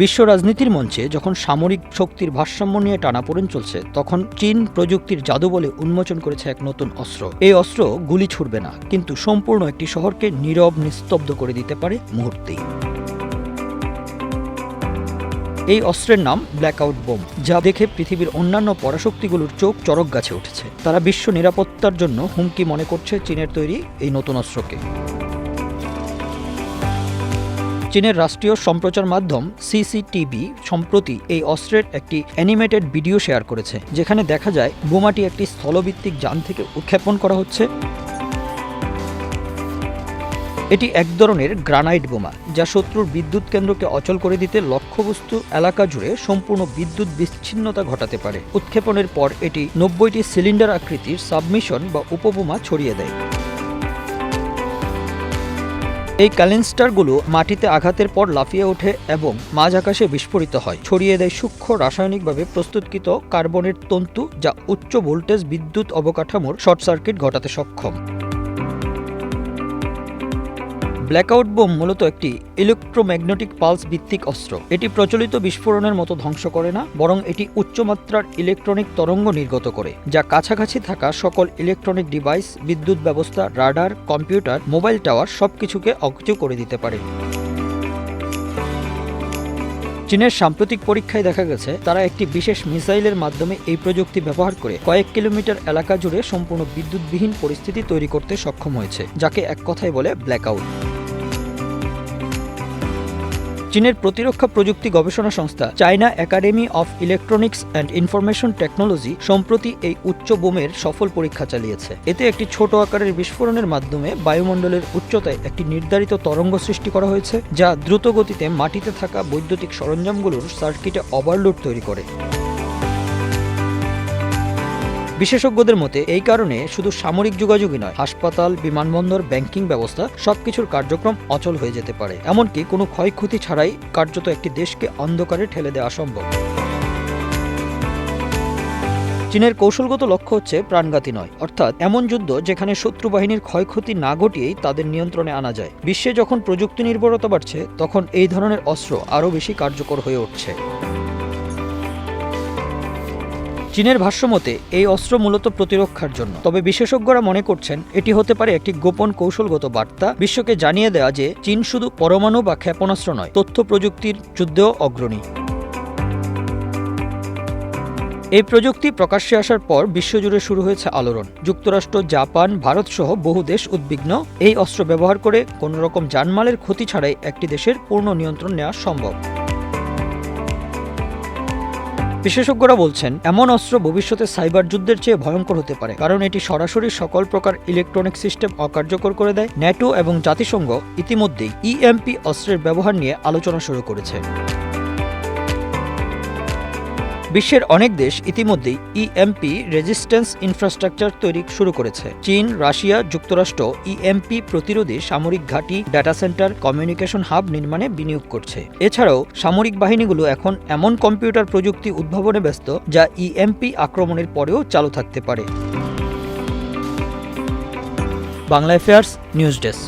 বিশ্ব রাজনীতির মঞ্চে যখন সামরিক শক্তির ভারসাম্য নিয়ে টানাপোড়েন চলছে, তখন চীন প্রযুক্তির জাদু বলে উন্মোচন করেছে এক নতুন অস্ত্র। এই অস্ত্র গুলি ছুড়বে না, কিন্তু সম্পূর্ণ একটি শহরকে নীরব, নিস্তব্ধ করে দিতে পারে মুহূর্তেই। এই অস্ত্রের নাম ব্ল্যাকআউট বোম, যা দেখে পৃথিবীর অন্যান্য পরাশক্তিগুলোর চোখ চরক গাছে উঠেছে। তারা বিশ্ব নিরাপত্তার জন্য হুমকি মনে করছে চীনের তৈরি এই নতুন অস্ত্রকে। চীনের রাষ্ট্রীয় সম্প্রচার মাধ্যম সিসিটিভি সম্প্রতি এই অস্ত্রের একটি অ্যানিমেটেড ভিডিও শেয়ার করেছে, যেখানে দেখা যায় বোমাটি একটি স্থলভিত্তিক যান থেকে উৎক্ষেপণ করা হচ্ছে। এটি এক ধরনের গ্রানাইট বোমা, যা শত্রুর বিদ্যুৎ কেন্দ্রকে অচল করে দিতে লক্ষ্যবস্তু এলাকা জুড়ে সম্পূর্ণ বিদ্যুৎ বিচ্ছিন্নতা ঘটাতে পারে। উৎক্ষেপণের পর এটি নব্বইটি সিলিন্ডার আকৃতির সাবমিশন বা উপবোমা ছড়িয়ে দেয়। এই ক্যালেন্সটারগুলো মাটিতে আঘাতের পর লাফিয়ে ওঠে এবং মাঝ আকাশে বিস্ফোরিত হয়। ছড়িয়ে দেয় সূক্ষ্ম রাসায়নিকভাবে প্রস্তুতকৃত কার্বনের তন্তু যা উচ্চ ভোল্টেজ বিদ্যুৎ অবকাঠামোর শর্ট সার্কিট ঘটাতে সক্ষম। ব্ল্যাকআউট বোম মূলত একটি ইলেকট্রোম্যাগনেটিক পালস ভিত্তিক অস্ত্র। এটি প্রচলিত বিস্ফোরণের মতো ধ্বংস করে না, বরং এটি উচ্চমাত্রার ইলেকট্রনিক তরঙ্গ নির্গত করে, যা কাছাকাছি থাকা সকল ইলেকট্রনিক ডিভাইস, বিদ্যুৎ ব্যবস্থা, রাডার, কম্পিউটার, মোবাইল টাওয়ার সবকিছুকে অকেজো করে দিতে পারে। চীনের সাম্প্রতিক পরীক্ষায় দেখা গেছে, তারা একটি বিশেষ মিসাইলের মাধ্যমে এই প্রযুক্তি ব্যবহার করে কয়েক কিলোমিটার এলাকা জুড়ে সম্পূর্ণ বিদ্যুৎবিহীন পরিস্থিতি তৈরি করতে সক্ষম হয়েছে, যাকে এক কথায় বলে ব্ল্যাকআউট। চীনের প্রতিরক্ষা প্রযুক্তি গবেষণা সংস্থা China academy of electronics and information technology সম্প্রতি এই উচ্চ বোমের সফল পরীক্ষা চালিয়েছে। এতে একটি ছোট আকারের বিস্ফোরণের মাধ্যমে বায়ুমণ্ডলের উচ্চতায় একটি নির্ধারিত তরঙ্গ সৃষ্টি করা হয়েছে, যা দ্রুত গতিতে মাটিতে থাকা বৈদ্যুতিক সরঞ্জামগুলোর সার্কিটে ওভারলোড তৈরি করে। বিশেষজ্ঞদের মতে, এই কারণে শুধু সামরিক যোগাযোগই নয়, হাসপাতাল, বিমানবন্দর, ব্যাংকিং ব্যবস্থা, সবকিছুর কার্যক্রম অচল হয়ে যেতে পারে। এমনকি কোনো ক্ষয়ক্ষতি ছাড়াই কার্যত একটি দেশকে অন্ধকারে ঠেলে দেওয়া সম্ভব। চীনের কৌশলগত লক্ষ্য হচ্ছে প্রাণঘাতী নয়। অর্থাৎ এমন যুদ্ধ যেখানে শত্রু বাহিনীর ক্ষয়ক্ষতি না ঘটিয়েই তাদের নিয়ন্ত্রণে আনা যায়। বিশ্বে যখন প্রযুক্তি নির্ভরতা বাড়ছে, তখন এই ধরনের অস্ত্র আরও বেশি কার্যকর হয়ে উঠছে। চীনের ভাষ্যমতে এই অস্ত্র মূলত প্রতিরক্ষার জন্য। তবে বিশেষজ্ঞরা মনে করছেন, এটি হতে পারে একটি গোপন কৌশলগত বার্তা। বিশ্বকে জানিয়ে দেওয়া যে, চীন শুধু পরমাণু বা ক্ষেপণাস্ত্র নয়, তথ্য প্রযুক্তির যুদ্ধেও অগ্রণী। এই প্রযুক্তি প্রকাশ্যে আসার পর বিশ্বজুড়ে শুরু হয়েছে আলোড়ন। যুক্তরাষ্ট্র, জাপান ভারত সহ বহু দেশ উদ্বিগ্ন। এই অস্ত্র ব্যবহার করে কোনো রকম জানমালের ক্ষতি ছাড়াই একটি দেশের পূর্ণ নিয়ন্ত্রণ নেওয়া সম্ভব। বিশেষজ্ঞরা বলছেন, এমন অস্ত্র ভবিষ্যতে সাইবার যুদ্ধের চেয়ে ভয়ঙ্কর হতে পারে, কারণ এটি সরাসরি সকল প্রকার ইলেকট্রনিক সিস্টেম অকার্যকর করে দেয়। ন্যাটো এবং জাতিসংঘ ইতিমধ্যেই ইএমপি অস্ত্রের ব্যবহার নিয়ে আলোচনা শুরু করেছে। বিশ্বের অনেক দেশ ইতিমধ্যেই ইএমপি রেজিস্ট্যান্স ইনফ্রাস্ট্রাকচার তৈরি শুরু করেছে। চীন, রাশিয়া যুক্তরাষ্ট্র ইএমপি প্রতিরোধে সামরিক ঘাঁটি ডাটা সেন্টার কমিউনিকেশন হাব নির্মাণে বিনিয়োগ করছে। এছাড়াও, সামরিক বাহিনীগুলো এখন এমন কম্পিউটার প্রযুক্তি উদ্ভাবনে ব্যস্ত, যা ইএমপি আক্রমণের পরেও চালু থাকতে পারে। Bangla affairs news desk